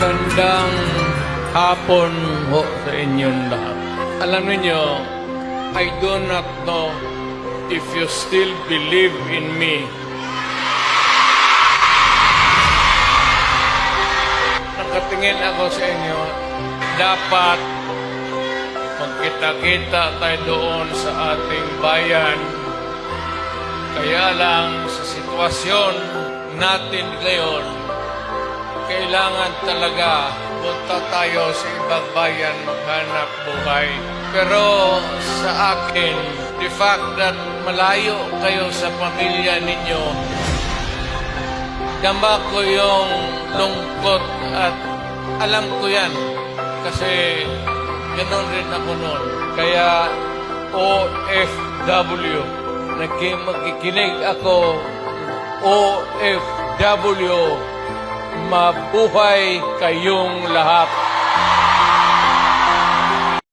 Magandang hapon ho sa inyong lahat. Alam niyo, I do not know if you still believe in me. Nakatingin ako sa inyo, dapat magkita-kita tayo doon sa ating bayan. Kaya lang sa sitwasyon natin ngayon, kailangan talaga punta tayo sa ibang bayan maghanap buhay. Pero sa akin, the fact that malayo kayo sa pamilya ninyo, dama ko yung lungkot at alam ko yan kasi ganoon rin ako noon. Kaya OFW, naging magkikinig ako OFW, mabuhay kayong lahat.